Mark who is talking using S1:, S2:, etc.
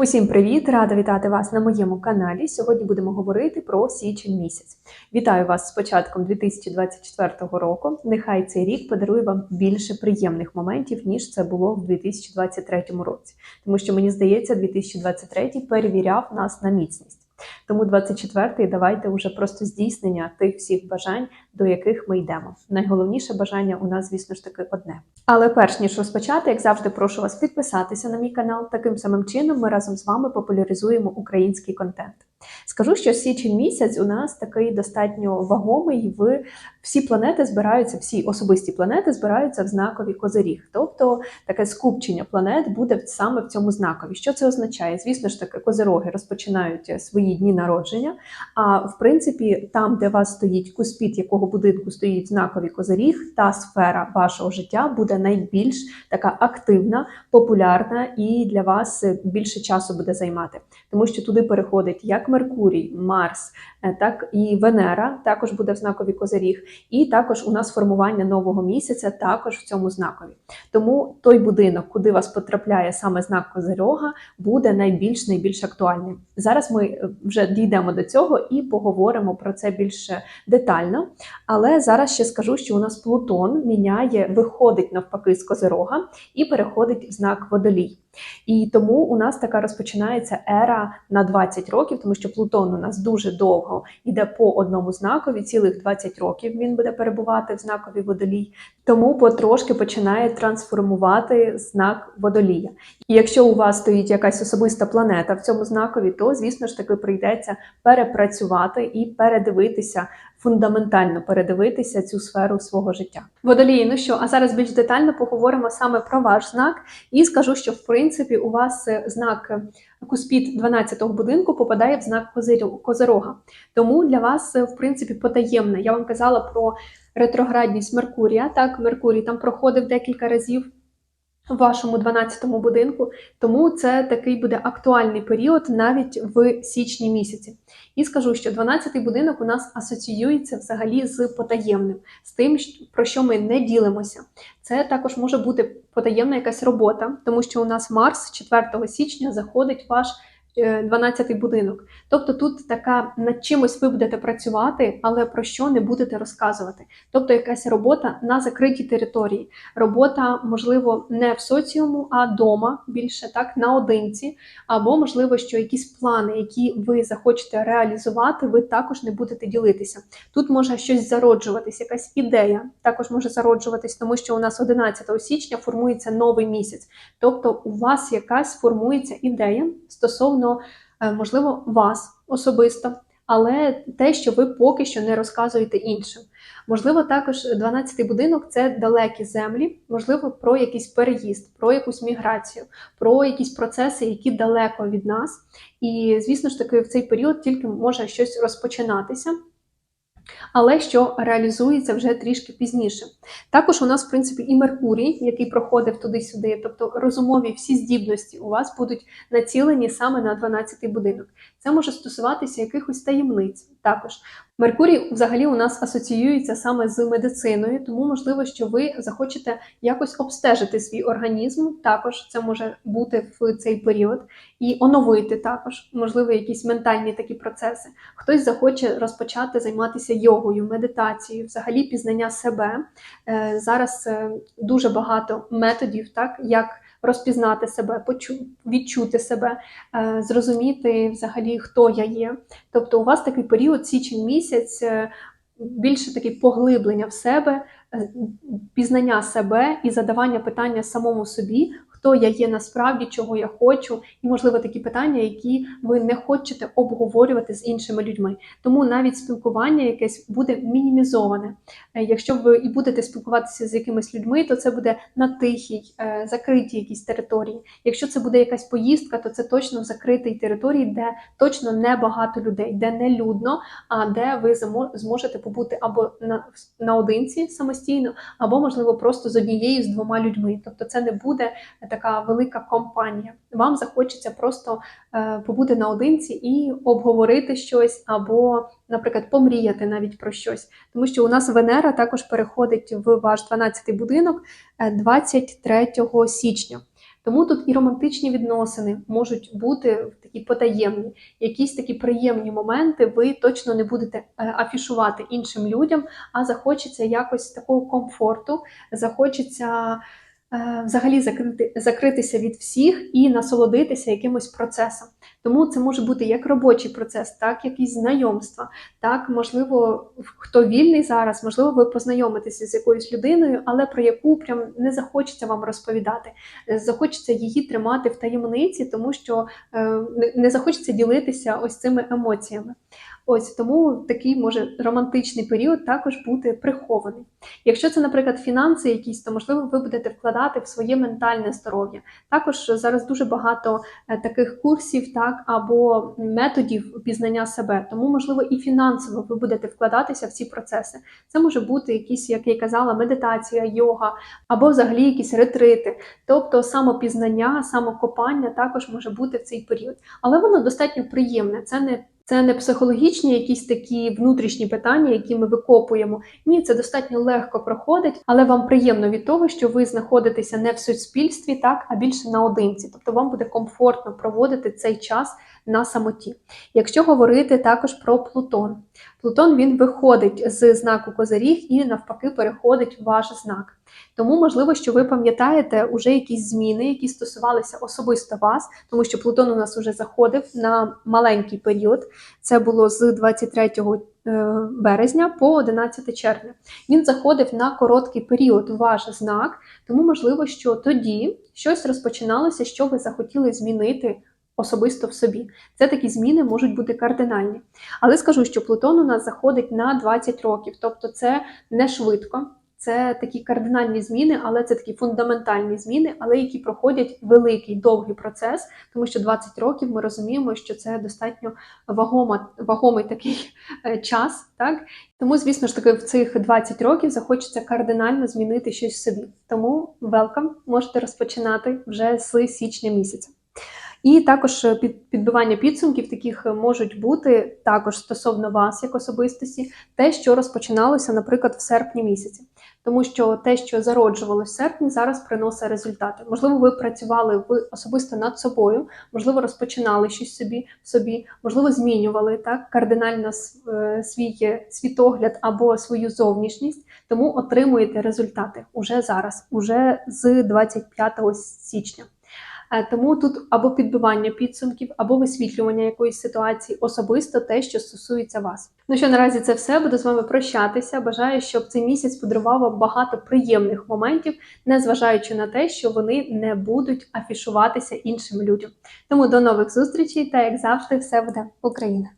S1: Усім привіт! Рада вітати вас на моєму каналі. Сьогодні будемо говорити про січень місяць. Вітаю вас з початком 2024 року. Нехай цей рік подарує вам більше приємних моментів, ніж це було в 2023 році. Тому що мені здається, 2023 перевіряв нас на міцність. Тому 24-й давайте вже просто здійснення тих всіх бажань, до яких ми йдемо. Найголовніше бажання у нас, звісно ж таки, одне. Але перш ніж розпочати, як завжди, прошу вас підписатися на мій канал. Таким самим чином ми разом з вами популяризуємо український контент. Скажу, що січень місяць у нас такий достатньо вагомий. В всі планети збираються, всі особисті планети збираються в знакові козиріг. Тобто таке скупчення планет буде саме в цьому знакові. Що це означає? Звісно ж таки, козироги розпочинають свої дні народження. А в принципі, там, де вас стоїть куспід, якого будинку стоїть знаковий козиріг, та сфера вашого життя буде найбільш така активна, популярна і для вас більше часу буде займати, тому що туди переходить як Меркурій, Марс, е, так і Венера, також буде в знакові козиріг, і також у нас формування нового місяця також в цьому знакові. Тому той будинок, куди вас потрапляє саме знак Козирога, буде найбільш найбільш актуальним. Зараз ми е, вже дійдемо до цього і поговоримо про це більш детально. Але зараз ще скажу, що у нас Плутон міняє, виходить навпаки з Козирога і переходить в знак Водолій. І тому у нас така розпочинається ера на 20 років, тому що Плутон у нас дуже довго йде по одному знакові, цілих 20 років він буде перебувати в знакові водолій, тому потрошки починає трансформувати знак водолія. І якщо у вас стоїть якась особиста планета в цьому знакові, то звісно ж таки прийдеться перепрацювати і передивитися. Фундаментально передивитися цю сферу свого життя. Водолії, ну що, а зараз більш детально поговоримо саме про ваш знак, і скажу, що в принципі у вас е, знак куспіт Куспід 12-го будинку попадає в знак Козирога. Тому для вас, е, в принципі, потаємне. Я вам казала про ретроградність Меркурія. Так, Меркурій там проходив декілька разів. В вашому 12-му будинку, тому це такий буде актуальний період навіть в січні місяці. І скажу, що 12-й будинок у нас асоціюється взагалі з потаємним, з тим, про що ми не ділимося. Це також може бути потаємна якась робота, тому що у нас Марс 4 січня заходить в ваш е, 12-й будинок. Тобто тут така над чимось ви будете працювати, але про що не будете розказувати. Тобто якась робота на закритій території. Робота, можливо, не в соціуму, а дома більше так наодинці. Або, можливо, що якісь плани, які ви захочете реалізувати, ви також не будете ділитися. Тут може щось зароджуватись, якась ідея також може зароджуватись, тому що у нас 11 січня формується новий місяць. Тобто у вас якась формується ідея стосовно, можливо, вас особисто, але те, що ви поки що не розказуєте іншим. Можливо, також 12-й будинок це далекі землі, можливо, про якийсь переїзд, про якусь міграцію, про якісь процеси, які далеко від нас. І, звісно ж таки, в цей період тільки може щось розпочинатися. Але що реалізується вже трішки пізніше. Також у нас, в принципі, і Меркурій, який проходив туди-сюди, тобто розумові всі здібності у вас будуть націлені саме на 12-й будинок. Це може стосуватися якихось таємниць. Також Меркурій взагалі у нас асоціюється саме з медициною, тому можливо, що ви захочете якось обстежити свій організм. Також це може бути в цей період, і оновити також, можливо, якісь ментальні такі процеси. Хтось захоче розпочати займатися йогою, медитацією, взагалі пізнання себе. Е, Зараз е, дуже багато методів, так як розпізнати себе, відчути себе, е, зрозуміти взагалі, хто я є. Тобто, у вас такий період, січень місяць, е, більше таке поглиблення в себе, е, пізнання себе і задавання питання самому собі, хто я є насправді, чого я хочу, і, можливо, такі питання, які ви не хочете обговорювати з іншими людьми. Тому навіть спілкування якесь буде мінімізоване. Е, Якщо ви і будете спілкуватися з якимись людьми, то це буде на тихій, е, закритій якійсь території. Якщо це буде якась поїздка, то це точно в закритій території, де точно не багато людей, де не людно, а де ви зможете побути або на, наодинці самостійно, або можливо просто з однією з двома людьми. Тобто це не буде така велика компанія. Вам захочеться просто е, побути наодинці і обговорити щось, або, наприклад, помріяти навіть про щось. Тому що у нас Венера також переходить в ваш 12-й будинок е, 23 січня. Тому тут і романтичні відносини можуть бути такі потаємні, якісь такі приємні моменти ви точно не будете е, афішувати іншим людям, а захочеться якось такого комфорту, захочеться е, взагалі закрити, закритися від всіх і насолодитися якимось процесом. Тому це може бути як робочий процес, так якісь знайомства, так можливо, хто вільний зараз, можливо, ви познайомитеся з якоюсь людиною, але про яку прям не захочеться вам розповідати. Е, Захочеться її тримати в таємниці, тому що е, не захочеться ділитися ось цими емоціями. Ось тому такий може романтичний період також бути прихований. Якщо це, наприклад, фінанси якісь, то можливо ви будете вкладати в своє ментальне здоров'я. Також зараз дуже багато е, таких курсів, так або методів пізнання себе. Тому, можливо, і фінансово ви будете вкладатися в ці процеси. Це може бути якісь, як я казала, медитація, йога, або взагалі якісь ретрити. Тобто самопізнання, самокопання також може бути в цей період. Але воно достатньо приємне. Це не це не психологічні якісь такі внутрішні питання, які ми викопуємо. Ні, це достатньо легко проходить, але вам приємно від того, що ви знаходитеся не в суспільстві, так а більше наодинці. Тобто вам буде комфортно проводити цей час на самоті. Якщо говорити також про Плутон, Плутон він виходить з знаку Козиріг і навпаки переходить в ваш знак. Тому можливо, що ви пам'ятаєте уже якісь зміни, які стосувалися особисто вас, тому що Плутон у нас уже заходив на маленький період. Це було з 23 е, березня по 11 червня. Він заходив на короткий період ваш знак, тому можливо, що тоді щось розпочиналося, що ви захотіли змінити особисто в собі. Це такі зміни можуть бути кардинальні. Але скажу, що Плутон у нас заходить на 20 років, тобто це не швидко. Це такі кардинальні зміни, але це такі фундаментальні зміни, але які проходять великий довгий процес, тому що 20 років ми розуміємо, що це достатньо вагома, вагомий такий е, час. Так тому, звісно ж таки, в цих 20 років захочеться кардинально змінити щось в собі. Тому welcome, можете розпочинати вже з січня місяця. І також е, підбивання підсумків таких е, можуть бути також стосовно вас як особистості, те, що розпочиналося, наприклад, в серпні місяці. Тому що те, що зароджувалося в серпні, зараз приносить результати. Можливо, ви працювали ви особисто над собою, можливо, розпочинали щось собі собі, можливо, змінювали так кардинально е, свій світогляд або свою зовнішність, тому отримуєте результати уже зараз, уже з 25 січня. Е, Тому тут або підбивання підсумків, або висвітлювання якоїсь ситуації, особисто те, що стосується вас. Ну що наразі це все. Буду з вами прощатися. Бажаю, щоб цей місяць подарував вам багато приємних моментів, незважаючи на те, що вони не будуть афішуватися іншим людям. Тому до нових зустрічей та як завжди, все буде Україна!